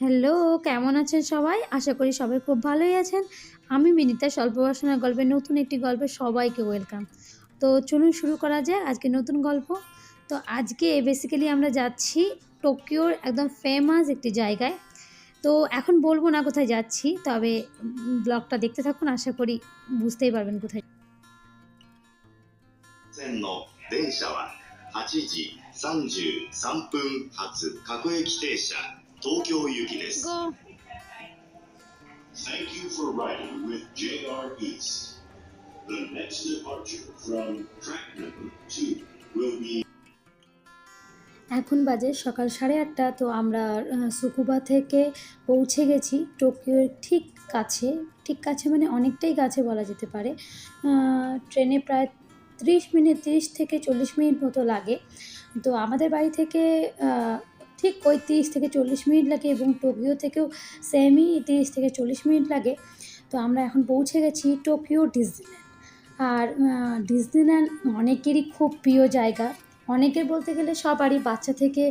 Hello কেমন আছেন সবাই আশা করি সবাই খুব ভালোই আছেন আমি বিনিতা স্বল্প বাসনা গল্পের নতুন একটি গল্পে সবাইকে ওয়েলকাম তো চলুন শুরু করা যায় আজকে নতুন গল্প তো আজকে বেসিক্যালি আমরা যাচ্ছি টোকিওর একদম ফেমাস একটি জায়গায় তো এখন বলবো না কোথায় যাচ্ছি তবে ব্লগটা দেখতে থাকুন আশা করি বুঝতেই পারবেন কোথায় 線の電車は8時33分発各駅停車 東京行きです Thank you for riding with JR East. The next departure from track number two will be এখন বাজে সকাল সাড়ে আটটা তো আমরা আহ, সুকুবা থেকে পৌঁছে গেছি টোকিওর ঠিক কাছে ঠিক কাছে মানে অনেকটাই কাছে বলা যেতে পারে আহ, ট্রেনে প্রায় ত্রিশ মিনিট তিরিশ থেকে চল্লিশ মিনিট মতো লাগে তো আমাদের বাড়ি থেকে আহ, ঠিক ওই তিরিশ থেকে চল্লিশ মিনিট লাগে এবং টোকিও থেকেও সেমই তিরিশ থেকে চল্লিশ মিনিট লাগে। তো আমরা এখন পৌঁছে গেছি টোকিও, ডিজনিল্যান্ড। আর ডিজনিল্যান্ড অনেকেরই খুব প্রিয় জায়গা। অনেকের বলতে গেলে সবারই বাচ্চা থেকে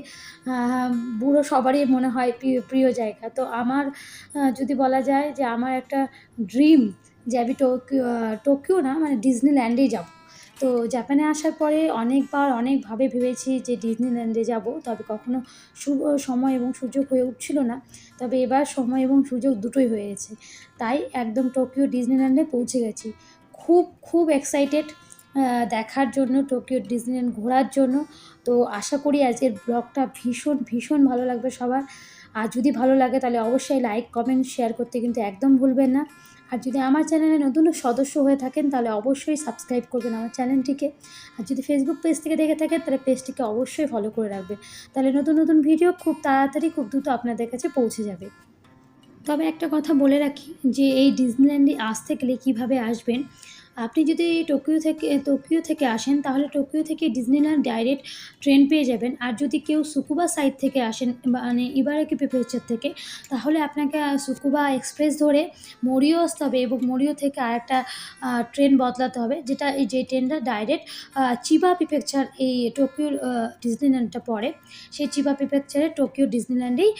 বুড়ো সবারই মনে হয় প্রিয় প্রিয় জায়গা। তো আমার যদি বলা যায় যে আমার একটা ড্রিম যে আমি টোকিও টোকিও না মানে ডিজনিল্যান্ডেই যাব। তো জাপানে আসার পরে অনেকবার, অনেকভাবে ভেবেছি যে ডিজনিল্যান্ডে যাব, তবে কখনো সময় এবং সুযোগ হয়ে উঠছিল না। তবে এবার সময় এবং সুযোগ দুটোই হয়েছে তাই একদম টোকিও ডিজনিল্যান্ডে পৌঁছে গেছি। খুব খুব এক্সাইটেড দেখার জন্য, টোকিও ডিজনিল্যান্ড ঘোরার জন্য। তো আশা করি আজকের ব্লগটা ভীষণ ভীষণ ভালো লাগবে সবার। আর যদি ভালো লাগে তাহলে অবশ্যই লাইক কমেন্ট শেয়ার করতে কিন্তু একদম ভুলবেন না। আর যদি আমার চ্যানেলে নতুন সদস্য হয়ে থাকেন, তাহলে অবশ্যই সাবস্ক্রাইব করবেন আমার চ্যানেলটিকে। আর যদি ফেসবুক পেজ থেকে দেখে থাকেন, তাহলে পেজটিকে অবশ্যই ফলো করে রাখবেন। তাহলে নতুন নতুন ভিডিও খুব তাড়াতাড়ি, খুব দ্রুত আপনাদের কাছে পৌঁছে যাবে। তবে একটা কথা বলে রাখি যে, এই ডিজনিল্যান্ডে আসতে গেলে কীভাবে আসবেন আপনি যদি টোকিও থেকে টোকিও থেকে আসেন, তাহলে টোকিও থেকে ডিজনিল্যান্ড ডাইরেক্ট ট্রেন পেয়ে যাবেন। আর যদি কেউ সুকুবা সাইড থেকে আসেন মানে ইবারাকি প্রিফেকচার থেকে, তাহলে আপনাকে সুকুবা এক্সপ্রেস ধরে মরিও আসতে হবে এবং মরিও থেকে আরেকটা ট্রেন বদলাতে হবে, যেটা এই যে ট্রেনটা ডাইরেক্ট চিবা প্রিফেকচার এই টোকিও ডিজনিল্যান্ডটা পড়ে। সেই চিবা প্রিফেকচারে টোকিও ডিজনিল্যান্ডেই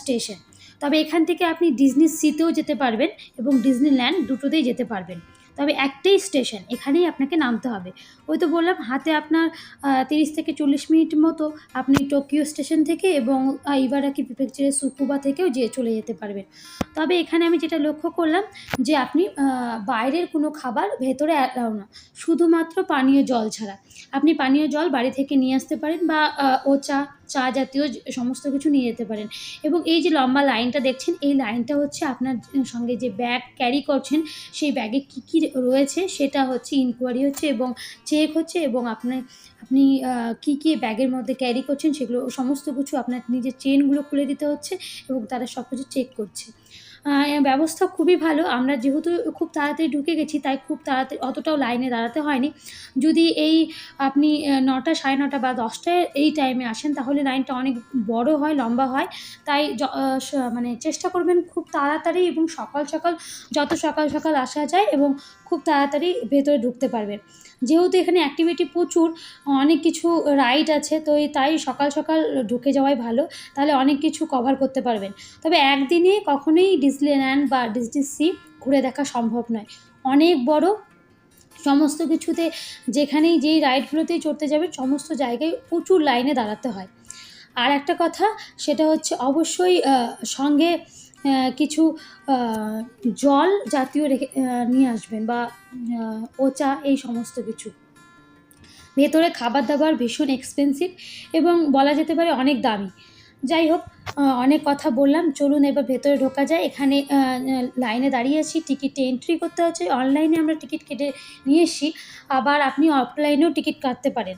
স্টেশন। তবে এখান থেকে আপনি ডিজনি সিতেও যেতে পারবেন এবং ডিজনিল্যান্ড দুটোতেই যেতে পারবেন। তবে একটাই স্টেশন এখানেই আপনাকে নামতে হবে। ওই তো বললাম, হাতে আপনার তিরিশ থেকে চল্লিশ মিনিট মতো আপনি টোকিও স্টেশন থেকে এবং ইবারাকি প্রিফেকচারের সুকুবা থেকেও যে চলে যেতে পারবেন। তবে এখানে আমি যেটা লক্ষ্য করলাম, যে আপনি বাইরের কোনো খাবার ভেতরে অ্যালাউ না, শুধুমাত্র পানীয় জল ছাড়া। আপনি পানীয় জল বাড়ি থেকে নিয়ে আসতে পারেন বা ও চা চা জাতীয় সমস্ত কিছু নিয়ে যেতে পারেন। এবং এই যে লম্বা লাইনটা দেখছেন, এই লাইনটা হচ্ছে আপনার সঙ্গে যে ব্যাগ ক্যারি করছেন, সেই ব্যাগে কী কী রয়েছে সেটা হচ্ছে ইনকোয়ারি হচ্ছে এবং চেক হচ্ছে এবং আপনার আপনি কি, কী ব্যাগের মধ্যে ক্যারি করছেন সেগুলো, সমস্ত কিছু আপনার নিজের চেনগুলো খুলে দিতে হচ্ছে এবং তারা সব কিছু চেক করছে। ব্যবস্থা খুবই ভালো। আমরা যেহেতু খুব তাড়াতাড়ি ঢুকে গেছি, তাই খুব তাড়াতাড়ি অতটাও লাইনে দাঁড়াতে হয়নি। যদি এই আপনি নটা সাড়ে নটা বা দশটায় এই টাইমে আসেন, তাহলে লাইনটা অনেক বড় হয়, লম্বা হয়। তাই মানে চেষ্টা করবেন খুব তাড়াতাড়ি এবং সকাল সকাল, যত সকাল সকাল আসা যায় এবং খুব তাড়াতাড়ি ভেতরে ঢুকতে পারবেন। যেহেতু এখানে অ্যাক্টিভিটি প্রচুর, অনেক কিছু রাইড আছে, তো তাই সকাল সকাল ঢুকে যাওয়াই ভালো, তাহলে অনেক কিছু কভার করতে পারবেন। তবে একদিনে কখনোই ডিসনিল্যান্ড বা ডিসনি সি ঘুরে দেখা সম্ভব নয়। অনেক বড় সমস্ত কিছুতে যেখানেই যেই রাইডগুলোতেই চড়তে যাবে, সমস্ত জায়গায় প্রচুর লাইনে দাঁড়াতে হয়। আর একটা কথা, সেটা হচ্ছে অবশ্যই সঙ্গে কিছু জল জাতীয় রেখে নিয়ে আসবেন বা আহ, ওচা এই সমস্ত কিছু। ভেতরে খাবার দাবার ভীষণ এক্সপেন্সিভ এবং বলা যেতে পারে অনেক দামি। যাই হোক অনেক কথা বললাম। চলুন এবার ভেতরে ঢোকা যায়। এখানে লাইনে দাঁড়িয়ে আছি। টিকিটে এন্ট্রি করতে হচ্ছে। অনলাইনে আমরা টিকিট কেটে নিয়ে আবার আপনি অফলাইনেও টিকিট কাটতে পারেন।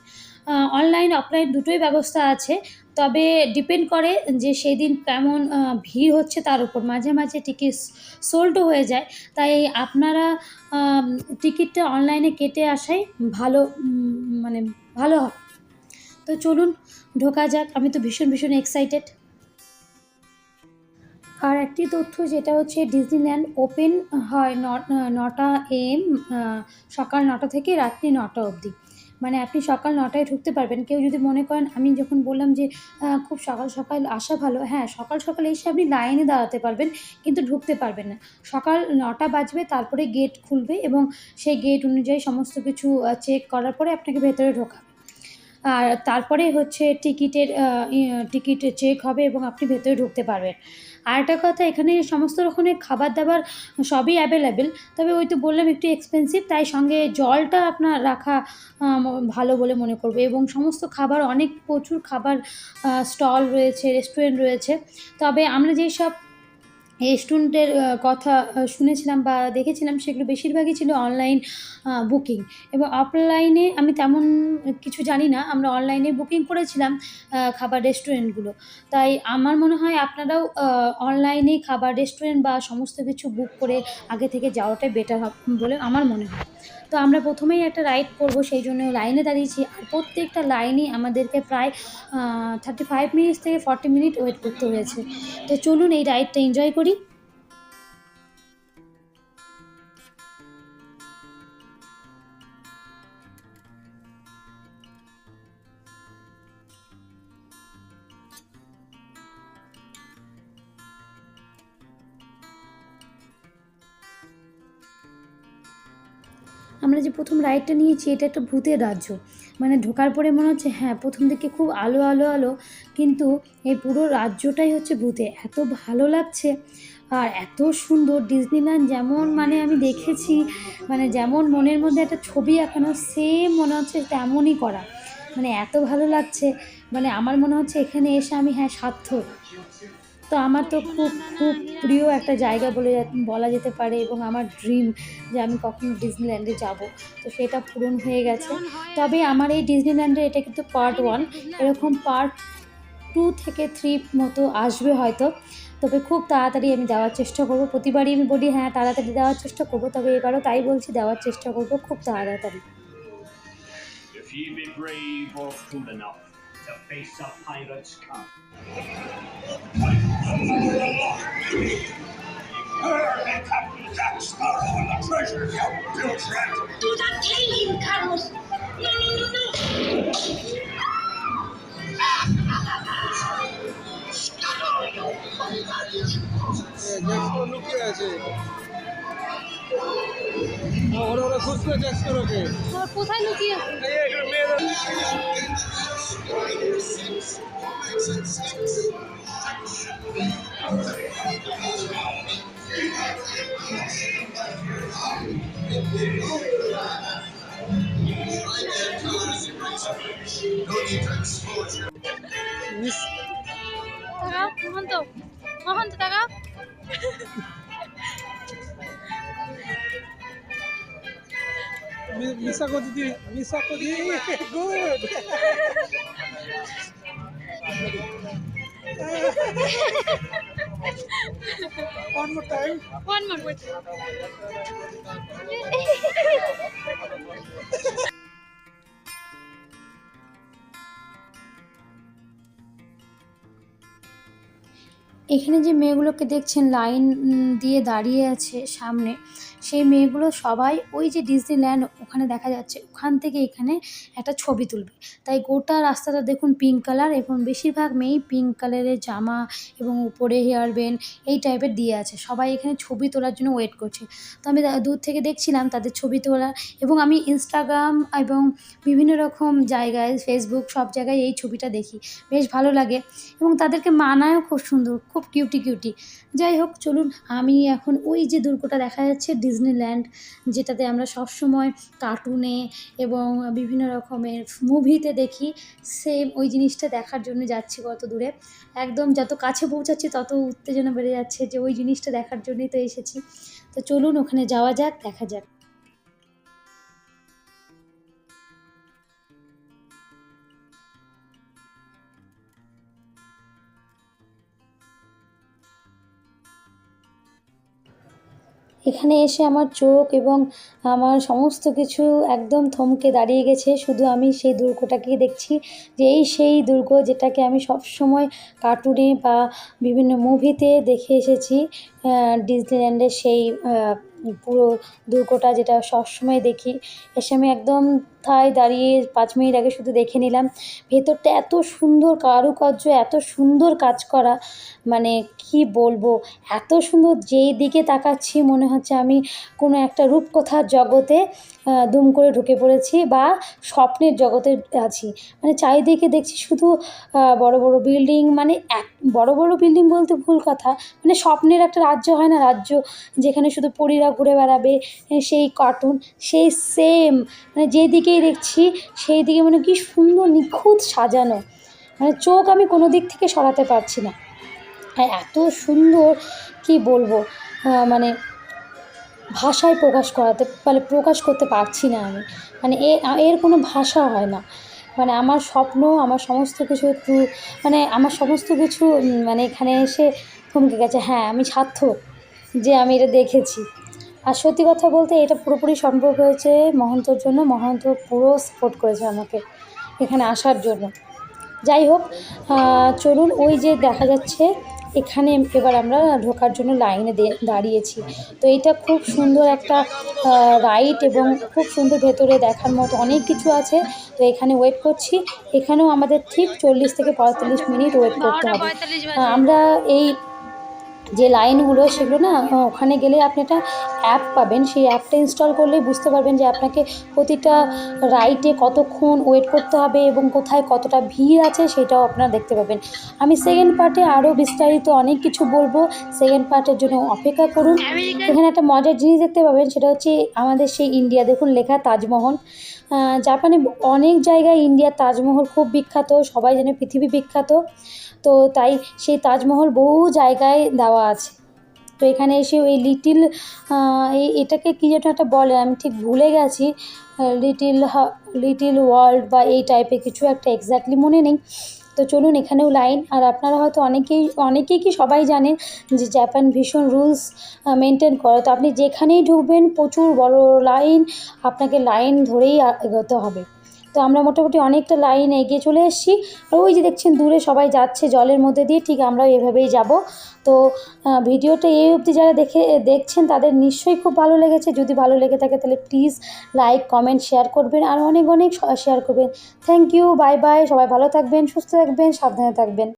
অনলাইন অফলাইন দুটোই ব্যবস্থা আছে, তবে ডিপেন্ড করে যে সেই দিন কেমন ভিড় হচ্ছে তার উপর। মাঝে মাঝে টিকিট সোল্ডও হয়ে যায়, তাই আপনারা টিকিটটা অনলাইনে কেটে আসাই ভালো মানে ভালো হবে। তো চলুন, ঢোকা যাক, আমি তো ভীষণ ভীষণ এক্সাইটেড আর একটি তথ্য, যেটা হচ্ছে ডিজনিল্যান্ড ওপেন হয় নটা এম সকাল নটা থেকে রাত্রি নটা অবধি। মানে আপনি সকাল নটায় ঢুকতে পারবেন। কেউ যদি মনে করেন, আমি যখন বললাম যে খুব সকাল সকাল আসা ভালো হ্যাঁ সকাল সকাল এসে আপনি লাইনে দাঁড়াতে পারবেন, কিন্তু ঢুকতে পারবেন না। সকাল নটা বাজবে, তারপরে গেট খুলবে এবং সেই গেট অনুযায়ী সমস্ত কিছু চেক করার পরে আপনাকে ভেতরে ঢোকাবে। আর তারপরে হচ্ছে টিকিটের টিকিট চেক হবে এবং আপনি ভেতরে ঢুকতে পারবেন। আর একটা কথা, এখানে সমস্ত রকমের খাবার দাবার সবই অ্যাভেলেবেল তবে ওই তো বললাম একটু এক্সপেন্সিভ তাই সঙ্গে জলটা আপনার রাখা ভালো বলে মনে করবে। এবং সমস্ত খাবার, অনেক প্রচুর খাবার স্টল রয়েছে রেস্টুরেন্ট রয়েছে। তবে আমরা যেই সব রেস্টুরেন্টের কথা শুনেছিলাম বা দেখেছিলাম সেগুলো বেশিরভাগই ছিল অনলাইন বুকিং এবং অফলাইনে আমি তেমন কিছু জানি না, আমরা অনলাইনে বুকিং করেছিলাম খাবার রেস্টুরেন্টগুলো তাই আমার মনে হয় আপনারাও অনলাইনে খাবার রেস্টুরেন্ট বা সমস্ত কিছু বুক করে আগে থেকে যাওয়াটাই বেটার হবে বলে আমার মনে হয়। তো আমরা প্রথমেই একটা রাইড করব, সেই জন্য লাইনে দাঁড়িয়েছি। আর প্রত্যেকটা লাইনই আমাদেরকে প্রায় থার্টি ফাইভ মিনিটস থেকে ফর্টি মিনিট ওয়েট করতে হয়েছে। তো চলুন এই রাইডটা এনজয় করি। আমরা যে প্রথম রাইডটা নিয়েছি, এটা একটা ভূতের রাজ্য। মানে ঢোকার পরে মনে হচ্ছে হ্যাঁ প্রথম দিকে খুব আলো আলো আলো, কিন্তু এই পুরো রাজ্যটাই হচ্ছে ভূতে। এত ভালো লাগছে আর এত সুন্দর। ডিজনিল্যান্ড যেমন মানে আমি দেখেছি মানে যেমন মনের মধ্যে একটা ছবি আঁকানো সেম মনে হচ্ছে তেমনই করা। মানে এত ভালো লাগছে। মানে আমার মনে হচ্ছে এখানে এসে আমি হ্যাঁ সার্থক। তো আমার তো খুব খুব প্রিয় একটা জায়গা বলে বলা যেতে পারে এবং আমার ড্রিম যে আমি কখনো ডিজনিল্যান্ডে যাব। তো সেটা পূরণ হয়ে গেছে। তবে আমার এই ডিজনিল্যান্ডের এটা কিন্তু পার্ট ওয়ান এরকম পার্ট টু থেকে থ্রি মতো আসবে হয়তো। তবে খুব তাড়াতাড়ি আমি দেওয়ার চেষ্টা করব। প্রতিবারই আমি বলি হ্যাঁ তাড়াতাড়ি দেওয়ার চেষ্টা করব। তবে এবারও তাই বলছি, দেওয়ার চেষ্টা করব খুব তাড়াতাড়ি। to face a pirate's cup. The treasure, Do not kill him, Carlos! No, no, no, no! Eh, Scuttle, you bloody... Yeah, that's look. ওরা ওরা কোথায় লুকিয়ে এই এখানে মেয়েরা। মিস তাকাও Mahanta. Mahanta Miss ako didi. Miss ako didi. Good. One more time. One more. এখানে যে মেয়েগুলোকে দেখছেন লাইন দিয়ে দাঁড়িয়ে আছে সামনে, সেই মেয়েগুলো সবাই ওই যে ডিজনিল্যান্ড ওখানে দেখা যাচ্ছে, ওখান থেকে এখানে একটা ছবি তুলবে। তাই গোটা রাস্তাটা দেখুন পিঙ্ক কালার এবং বেশিরভাগ মেয়েই পিঙ্ক কালারের জামা এবং উপরে হেয়ার ব্যান্ড এই টাইপের দিয়ে আছে। সবাই এখানে ছবি তোলার জন্য ওয়েট করছে। তো আমি দূর থেকে দেখছিলাম তাদের ছবি তোলা এবং আমি ইনস্টাগ্রাম এবং বিভিন্ন রকম জায়গায়, ফেসবুক সব জায়গায় এই ছবিটা দেখি। বেশ ভালো লাগে এবং তাদেরকে মানায়ও খুব সুন্দর। খুব কিউটি কিউটি যাই হোক, চলুন, আমি এখন ওই যে দুর্গটা দেখা যাচ্ছে ডিজনিল্যান্ড যেটাতে আমরা সবসময় কার্টুনে এবং বিভিন্ন রকমের মুভিতে দেখি সেম ওই জিনিসটা দেখার জন্য যাচ্ছি কত দূরে। একদম যত কাছে পৌঁছাচ্ছি, তত উত্তেজনা বেড়ে যাচ্ছে যে ওই জিনিসটা দেখার জন্যই তো এসেছি। তো চলুন, ওখানে যাওয়া যাক, দেখা যাক। এখানে এসে আমার চোখ এবং আমার সমস্ত কিছু একদম থমকে দাঁড়িয়ে গেছে। শুধু আমি সেই দুর্গটাকেই দেখছি যে এই সেই দুর্গ যেটাকে আমি সব সময় কার্টুনে বা বিভিন্ন মুভিতে দেখে এসেছি ডিজনিল্যান্ডের সেই পুরো দুর্গটা যেটা সবসময় দেখি, এসে আমি একদম থায় দাঁড়িয়ে পাঁচ মিনিট আগে শুধু দেখে নিলাম। ভেতরটা এত সুন্দর কারুকার্য, এত সুন্দর কাজ করা মানে কি বলব, এত সুন্দর যেই দিকে তাকাচ্ছি মনে হচ্ছে আমি কোনো একটা রূপকথার জগতে। দুম করে ঢুকে পড়েছি বা স্বপ্নের জগতে আছি। মানে চারিদিকে দেখছি শুধু বড় বড় বিল্ডিং মানে এক, বড় বড় বিল্ডিং বলতে ভুল কথা। মানে স্বপ্নের একটা রাজ্য হয় না, রাজ্য যেখানে শুধু পরীরা ঘুরে বেড়াবে সেই কার্টুন সেই সেম মানে যেদিকেই দেখছি, সেই দিকে মানে কি সুন্দর নিখুঁত সাজানো। মানে চোখ আমি কোনো দিক থেকে সরাতে পারছি না। এত সুন্দর, কি বলব মানে ভাষায় প্রকাশ করাতে মানে প্রকাশ করতে পারছি না আমি। মানে এ এর কোনো ভাষা হয় না। মানে আমার স্বপ্ন, আমার সমস্ত কিছু মানে আমার সমস্ত কিছু মানে এখানে এসে থমকে গেছে হ্যাঁ আমি সার্থক যে আমি এটা দেখেছি। আর সত্যি কথা বলতে এটা পুরোপুরি সম্ভব হয়েছে মহন্তর জন্য। মহন্ত পুরো সাপোর্ট করেছে আমাকে এখানে আসার জন্য। যাই হোক চলুন ওই যে দেখা যাচ্ছে এখানে এবার আমরা ঢোকার জন্য লাইনে দাঁড়িয়েছি। তো এটা খুব সুন্দর একটা রাইড এবং খুব সুন্দর ভেতরে দেখার মতো অনেক কিছু আছে। তো এখানে ওয়েট করছি। এখানেও আমাদের ঠিক চল্লিশ থেকে পঁয়তাল্লিশ মিনিট ওয়েট করতে হবে। আমরা এই যে লাইনগুলো সেগুলো না ওখানে গেলে আপনি একটা অ্যাপ পাবেন সেই অ্যাপটা ইনস্টল করলে বুঝতে পারবেন যে আপনাকে প্রতিটা রাইডে কতক্ষণ ওয়েট করতে হবে এবং কোথায় কতটা ভিড় আছে সেটাও আপনারা দেখতে পাবেন। আমি সেকেন্ড পার্টে আরও বিস্তারিত অনেক কিছু বলব। সেকেন্ড পার্টের জন্য অপেক্ষা করুন। এখানে একটা মজার জিনিস দেখতে পাবেন সেটা হচ্ছে আমাদের সেই ইন্ডিয়া দেখুন লেখা তাজমহল। জাপানে অনেক জায়গায় ইন্ডিয়ার তাজমহল খুব বিখ্যাত সবাই জানে পৃথিবী বিখ্যাত। তো তাই সেই তাজমহল বহু জায়গায় দেওয়া আছে। তো এখানে এসে ওই লিটিল এই এটাকে কী যেন একটা বলে, আমি ঠিক ভুলে গেছি লিটিল লিটিল ওয়ার্ল্ড বা এই টাইপের কিছু একটা এক্স্যাক্টলি মনে নেই। তো চলুন এখানেও লাইন আর আপনারা হয়তো অনেকেই অনেকেই কি সবাই জানেন যে জাপান ভীষণ রুলস মেনটেন করে। তো আপনি যেখানেই ঢুকবেন, প্রচুর বড় লাইন আপনাকে লাইন ধরেই এগোতে হবে। তো আমরা মোটামুটি অনেকটা লাইন এগিয়ে চলে এসেছি। আর ওই যে দেখছেন, দূরে সবাই যাচ্ছে জলের মধ্যে দিয়ে, ঠিক আমরাও এভাবেই যাব। তো ভিডিওটা এই অবধি যারা দেখে, দেখছেন, তাদের নিশ্চয়ই খুব ভালো লেগেছে। যদি ভালো লেগে থাকে, তাহলে প্লিজ লাইক কমেন্ট শেয়ার করবেন আর অনেক অনেক শেয়ার করবেন। থ্যাংক ইউ বাই বাই সবাই ভালো থাকবেন, সুস্থ থাকবেন, সাবধানে থাকবেন।